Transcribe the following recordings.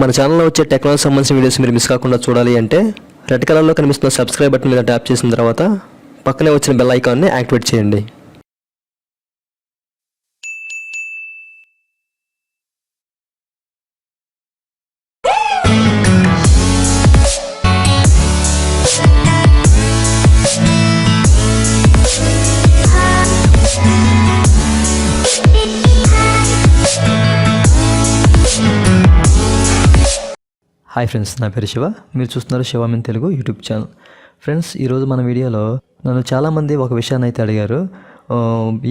మన ఛానల్లో వచ్చే టెక్నాలజీ సంబంధించిన వీడియోస్ మీరు మిస్ కాకుండా చూడాలి అంటే రెడ్ కలర్లో కనిపిస్తున్న సబ్స్క్రైబ్ బటన్ మీద ట్యాప్ చేసిన తర్వాత పక్కనే వచ్చిన బెల్ ఐకాన్ని యాక్టివేట్ చేయండి. హాయ్ ఫ్రెండ్స్ నా పేరు శివ. మీరు చూస్తున్నారు శివమిన్ తెలుగు యూట్యూబ్ ఛానల్. ఫ్రెండ్స్ ఈరోజు మన వీడియోలో నన్ను చాలామంది ఒక విషయాన్ని అయితే అడిగారు.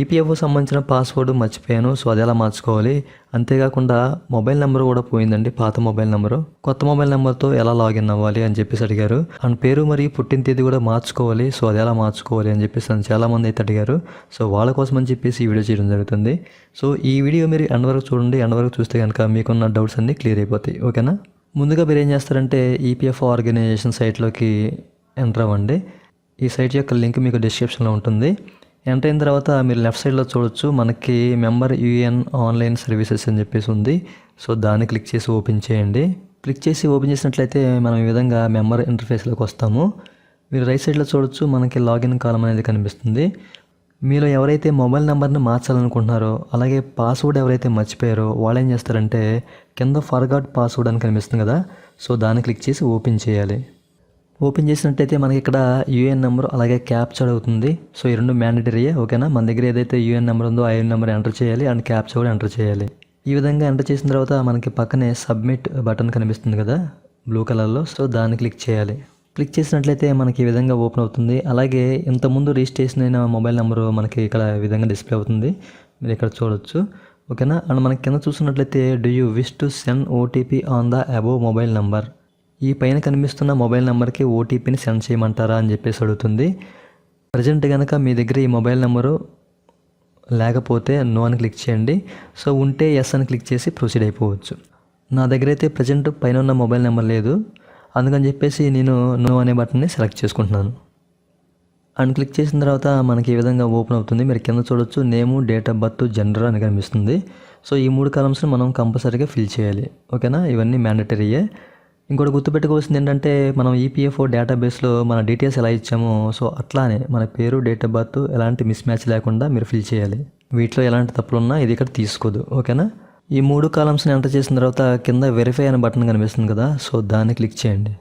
ఈపీఎఫ్ఓ సంబంధించిన పాస్వర్డ్ మర్చిపోయాను సో అది ఎలా మార్చుకోవాలి? అంతేకాకుండా మొబైల్ నెంబర్ కూడా పోయిందండి పాత మొబైల్ నెంబరు. కొత్త మొబైల్ నెంబర్తో ఎలా లాగిన్ అవ్వాలి అని చెప్పేసి అడిగారు. అండ్ పేరు మరియు పుట్టిన తేదీ కూడా మార్చుకోవాలి సో అది ఎలా మార్చుకోవాలి అని చెప్పేసి నన్ను చాలామంది అయితే అడిగారు. సో వాళ్ళ కోసం అని చెప్పేసి ఈ వీడియో చేయడం జరుగుతుంది. సో ఈ వీడియో మీరు ఎండ్ వరకు చూడండి ఎండ్ వరకు చూస్తే కనుక మీకున్న డౌట్స్ అన్నీ క్లియర్ అయిపోతాయి. ఓకేనా? ముందుగా మీరు ఏం చేస్తారంటే ఈపీఎఫ్ ఆర్గనైజేషన్ సైట్లోకి ఎంటర్ అవ్వండి. ఈ సైట్ యొక్క లింక్ మీకు డిస్క్రిప్షన్లో ఉంటుంది. ఎంటర్ అయిన తర్వాత మీరు లెఫ్ట్ సైడ్లో చూడొచ్చు. మనకి మెంబర్ యూఎన్ ఆన్లైన్ సర్వీసెస్ అని చెప్పేసి ఉంది. సో దాన్ని క్లిక్ చేసి ఓపెన్ చేయండి. క్లిక్ చేసి ఓపెన్ చేసినట్లయితే మనం ఈ విధంగా మెంబర్ ఇంటర్ఫేస్లోకి వస్తాము. మీరు రైట్ సైడ్లో చూడొచ్చు. మనకి లాగిన్ కాలం అనేది కనిపిస్తుంది. మీలో ఎవరైతే మొబైల్ నెంబర్ని మార్చాలనుకుంటున్నారో అలాగే పాస్వర్డ్ ఎవరైతే మర్చిపోయారో వాళ్ళు ఏం చేస్తారంటే కింద ఫర్గాట్ పాస్వర్డ్ అని కనిపిస్తుంది కదా సో దాన్ని క్లిక్ చేసి ఓపెన్ చేయాలి. ఓపెన్ చేసినట్టయితే మనకి ఇక్కడ యూఎన్ నెంబర్ అలాగే క్యాప్చర్ అవుతుంది. సో ఈ రెండు మ్యాండటరీయే ఓకేనా? మన దగ్గర ఏదైతే యూఎన్ నెంబర్ ఉందో ఆ యూఎన్ నెంబర్ ఎంటర్ చేయాలి అండ్ క్యాప్చర్ కూడా ఎంటర్ చేయాలి. ఈ విధంగా ఎంటర్ చేసిన తర్వాత మనకి పక్కనే సబ్మిట్ బటన్ కనిపిస్తుంది కదా బ్లూ కలర్లో సో దాన్ని క్లిక్ చేయాలి. క్లిక్ చేసినట్లయితే మనకి ఈ విధంగా ఓపెన్ అవుతుంది. అలాగే ఇంతకుముందు రిజిస్ట్రేషన్ అయిన మొబైల్ నెంబరు మనకి ఇక్కడ విధంగా డిస్ప్లే అవుతుంది. మీరు ఇక్కడ చూడొచ్చు. ఓకేనా? అండ్ మనకి కింద చూసినట్లయితే do you wish to send OTP on the above mobile number ఈ పైన కనిపిస్తున్న మొబైల్ నెంబర్కి ఓటీపీని సెండ్ చేయమంటారా అని చెప్పేసి అడుగుతుంది. ప్రజెంట్ కనుక మీ దగ్గర ఈ మొబైల్ నెంబరు లేకపోతే నో అని క్లిక్ చేయండి. సో ఉంటే ఎస్ అని క్లిక్ చేసి ప్రొసీడ్ అయిపోవచ్చు. నా దగ్గర అయితే ప్రజెంట్ పైన ఉన్న మొబైల్ నెంబర్ లేదు. అందుకని చెప్పేసి నేను నో అనే బటన్ని సెలెక్ట్ చేసుకుంటున్నాను. అండ్ క్లిక్ చేసిన తర్వాత మనకి ఈ విధంగా ఓపెన్ అవుతుంది మీరు కింద చూడొచ్చు name date of birth gender అని కనిపిస్తుంది. సో ఈ మూడు కాలమ్స్ని మనం కంపల్సరీగా ఫిల్ చేయాలి. ఓకేనా? ఇవన్నీ మ్యాండటరీయే ఇంకోటి గుర్తుపెట్టుకోవాల్సింది ఏంటంటే మనం ఈపీఎఫ్ఓ డేటాబేస్లో మన డీటెయిల్స్ ఎలా ఇచ్చామో సో అట్లానే మన పేరు డేట్ ఆఫ్ బర్త్ ఎలాంటి మిస్ మ్యాచ్ లేకుండా మీరు ఫిల్ చేయాలి. వీటిలో ఎలాంటి తప్పులున్నా ఇది ఇక్కడ తీసుకోదు. ఓకేనా? ఈ మూడు కాలమ్స్ని ఎంటర్ చేసిన తర్వాత కింద వెరిఫై అనే బటన్ కనిపిస్తుంది కదా సో దాన్ని క్లిక్ చేయండి.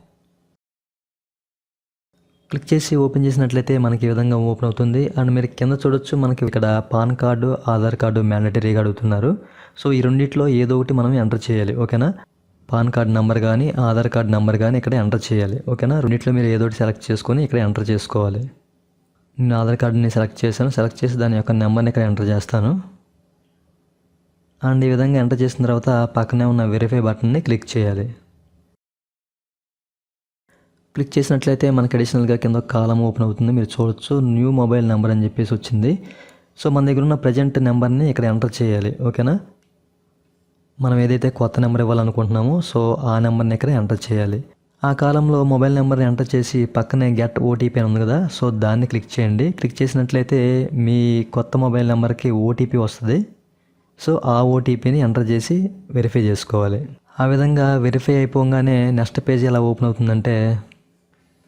క్లిక్ చేసి ఓపెన్ చేసినట్లయితే మనకి ఈ విధంగా ఓపెన్ అవుతుంది. అండ్ మీరు కింద చూడొచ్చు మనకి ఇక్కడ పాన్ కార్డు ఆధార్ కార్డు మ్యాండటరీగా అడుగుతున్నారు. సో ఈ రెండిట్లో ఏదో ఒకటి మనం ఎంటర్ చేయాలి ఓకేనా? పాన్ కార్డ్ నెంబర్ కానీ ఆధార్ కార్డ్ నెంబర్ కానీ ఇక్కడ ఎంటర్ చేయాలి ఓకేనా? రెండిట్లో మీరు ఏదో ఒకటి సెలెక్ట్ చేసుకొని ఇక్కడ ఎంటర్ చేసుకోవాలి. నేను ఆధార్ కార్డుని సెలెక్ట్ చేశాను. సెలెక్ట్ చేసి దాని యొక్క నెంబర్ని ఇక్కడ ఎంటర్ చేస్తాను. అండ్ ఈ విధంగా ఎంటర్ చేసిన తర్వాత పక్కనే ఉన్న వెరిఫై బటన్ని క్లిక్ చేయాలి. క్లిక్ చేసినట్లయితే మనకి అడిషనల్గా కింద కాలం ఓపెన్ అవుతుంది. మీరు చూడొచ్చు న్యూ మొబైల్ నెంబర్ అని చెప్పేసి వచ్చింది. సో మన దగ్గర ఉన్న ప్రజెంట్ నెంబర్ని ఇక్కడ ఎంటర్ చేయాలి. ఓకేనా? మనం ఏదైతే కొత్త నెంబర్ ఇవ్వాలనుకుంటున్నామో సో ఆ నెంబర్ని ఇక్కడ ఎంటర్ చేయాలి. ఆ కాలంలో మొబైల్ నెంబర్ని ఎంటర్ చేసి పక్కనే గెట్ ఓటీపీ అని ఉంది కదా సో దాన్ని క్లిక్ చేయండి. క్లిక్ చేసినట్లయితే మీ కొత్త మొబైల్ నెంబర్కి ఓటీపీ వస్తుంది. సో ఆ ఓటీపీని ఎంటర్ చేసి వెరిఫై చేసుకోవాలి. ఆ విధంగా వెరిఫై అయిపోగానే నెక్స్ట్ పేజ్ ఎలా ఓపెన్ అవుతుందంటే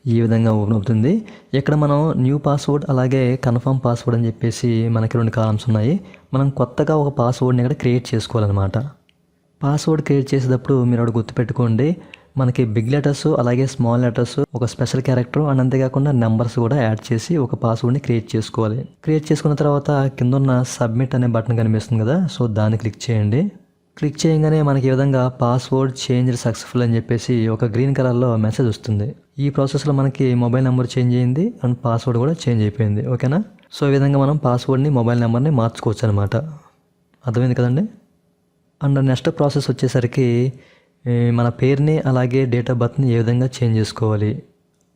ఈ విధంగా ఓపెన్ అవుతుంది. ఇక్కడ మనం న్యూ పాస్వర్డ్ అలాగే కన్ఫర్మ్ పాస్వర్డ్ అని చెప్పేసి మనకి రెండు కాలమ్స్ ఉన్నాయి. మనం కొత్తగా ఒక పాస్వర్డ్ని ఇక్కడ క్రియేట్ చేసుకోవాలన్నమాట. పాస్వర్డ్ క్రియేట్ చేసేటప్పుడు మీరు అక్కడ గుర్తుపెట్టుకోండి. మనకి బిగ్ లెటర్స్ అలాగే స్మాల్ లెటర్స్ ఒక స్పెషల్ క్యారెక్టర్ అండ్ అంతేకాకుండా నెంబర్స్ కూడా యాడ్ చేసి ఒక పాస్వర్డ్ని క్రియేట్ చేసుకోవాలి. క్రియేట్ చేసుకున్న తర్వాత కింద ఉన్న సబ్మిట్ అనే బటన్ కనిపిస్తుంది కదా సో దాన్ని క్లిక్ చేయండి. క్లిక్ చేయగానే మనకి ఈ విధంగా పాస్వర్డ్ చేంజ్ సక్సెస్ఫుల్ అని చెప్పేసి ఒక గ్రీన్ కలర్లో మెసేజ్ వస్తుంది. ఈ ప్రాసెస్లో మనకి మొబైల్ నెంబర్ చేంజ్ అయింది అండ్ పాస్వర్డ్ కూడా చేంజ్ అయిపోయింది. ఓకేనా సో ఈ విధంగా మనం పాస్వర్డ్ని మొబైల్ నెంబర్ని మార్చుకోవచ్చు అనమాట అర్థమైంది కదండి? అండ్ నెక్స్ట్ ప్రాసెస్ వచ్చేసరికి మన పేరుని అలాగే డేట్ ఆఫ్ బర్త్ని ఏ విధంగా చేంజ్ చేసుకోవాలి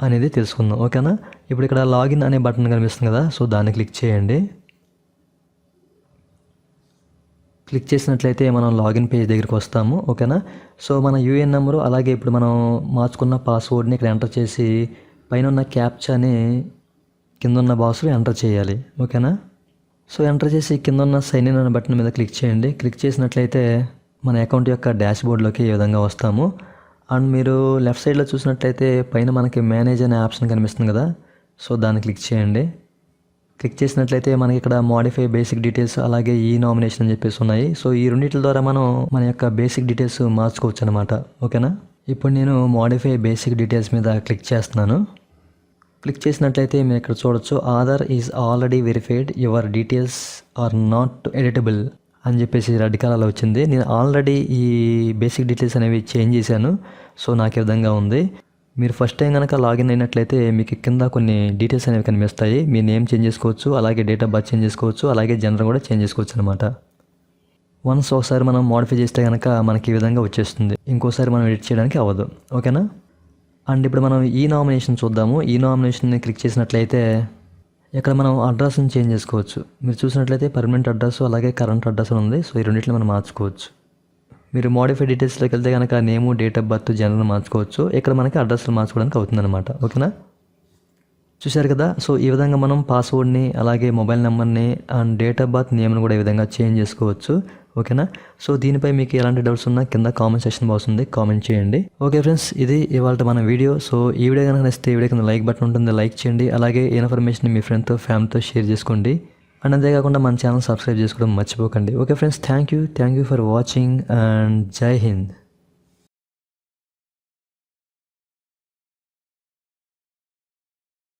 అనేది తెలుసుకుందాం. ఓకేనా? ఇప్పుడు ఇక్కడ లాగిన్ అనే బటన్ కనిపిస్తుంది కదా సో దాన్ని క్లిక్ చేయండి. క్లిక్ చేసినట్లయితే మనం లాగిన్ పేజ్ దగ్గరికి వస్తాము ఓకేనా? సో మన యూఏఎన్ నెంబరు అలాగే ఇప్పుడు మనం మార్చుకున్న పాస్వర్డ్ని ఇక్కడ ఎంటర్ చేసి పైన ఉన్న క్యాప్చాని కింద ఉన్న బాక్స్లో ఎంటర్ చేయాలి ఓకేనా? సో ఎంటర్ చేసి కింద ఉన్న సైన్ ఇన్ అనే బటన్ మీద క్లిక్ చేయండి. క్లిక్ చేసినట్లయితే మన అకౌంట్ యొక్క డాష్ బోర్డ్లోకి ఈ విధంగా వస్తాము. అండ్ మీరు లెఫ్ట్ సైడ్లో చూసినట్లయితే పైన మనకి మేనేజ్ అనే ఆప్షన్ కనిపిస్తుంది కదా. సో దాన్ని క్లిక్ చేయండి. క్లిక్ చేసినట్లయితే మనకి ఇక్కడ మోడిఫై బేసిక్ డీటెయిల్స్ అలాగే ఈ నామినేషన్ అని చెప్పేసి ఉన్నాయి. సో ఈ రెండింటి ద్వారా మనం మన యొక్క బేసిక్ డీటెయిల్స్ మార్చుకోవచ్చు అనమాట ఓకేనా? ఇప్పుడు నేను మోడిఫై బేసిక్ డీటెయిల్స్ మీద క్లిక్ చేస్తున్నాను. క్లిక్ చేసినట్లయితే మీరు ఇక్కడ చూడొచ్చు Aadhaar is already verified your details are not editable అని చెప్పేసి రెడ్ కలర్లో వచ్చింది. నేను ఆల్రెడీ ఈ బేసిక్ డీటెయిల్స్ అనేవి చేంజ్ చేశాను. సో నాకు ఈ విధంగా ఉంది. మీరు ఫస్ట్ టైం కనుక లాగిన్ అయినట్లయితే మీకు కింద కొన్ని డీటెయిల్స్ అనేవి కనిపిస్తాయి. మీ నేమ్ చేంజ్ చేసుకోవచ్చు అలాగే డేట్ ఆఫ్ బర్త్ చేంజ్ చేసుకోవచ్చు అలాగే జనరల్ కూడా చేంజ్ చేసుకోవచ్చు అనమాట వన్స్ ఒకసారి మనం మోడిఫై చేస్తే కనుక మనకి ఈ విధంగా వచ్చేస్తుంది. ఇంకోసారి మనం ఎడిట్ చేయడానికి అవ్వదు. ఓకేనా? అండ్ ఇప్పుడు మనం ఈ నామినేషన్ చూద్దాము. ఈ నామినేషన్ని క్లిక్ చేసినట్లయితే ఇక్కడ మనం అడ్రస్ని చేంజ్ చేసుకోవచ్చు. మీరు చూసినట్లయితే పర్మనెంట్ అడ్రస్ అలాగే కరెంట్ అడ్రస్ ఉంది. సో ఈ రెండింటిని మనం మార్చుకోవచ్చు. మీరు మోడిఫై డీటెయిల్స్లోకి వెళ్తే కనుక name date of birth general మార్చుకోవచ్చు. ఇక్కడ మనకి అడ్రస్లు మార్చుకోవడానికి అవుతుందన్నమాట. ఓకేనా? చూశారు కదా? సో ఈ విధంగా మనం పాస్వర్డ్ని అలాగే మొబైల్ నెంబర్ని అండ్ డేట్ ఆఫ్ బర్త్ నేమ్ని కూడా ఈ విధంగా చేంజ్ చేసుకోవచ్చు. ఓకేనా? సో దీనిపై మీకు ఎలాంటి డౌట్స్ ఉన్నా కింద కామెంట్ సెక్షన్ బాక్స్ ఉంది కామెంట్ చేయండి. ఓకే ఫ్రెండ్స్ ఇది ఇవాళ మన వీడియో. సో ఈ వీడియో కనుక నచ్చితే ఈ వీడియో కింద లైక్ బటన్ ఉంటుంది లైక్ చేయండి. అలాగే ఈ ఇన్ఫర్మేషన్ మీ ఫ్రెండ్తో ఫ్యామిలీతో షేర్ చేసుకోండి. అండ్ అంతేకాకుండా మన ఛానల్ సబ్స్క్రైబ్ చేసుకోవడం మర్చిపోకండి. Okay friends thank you. Thank you for watching and Jai Hind.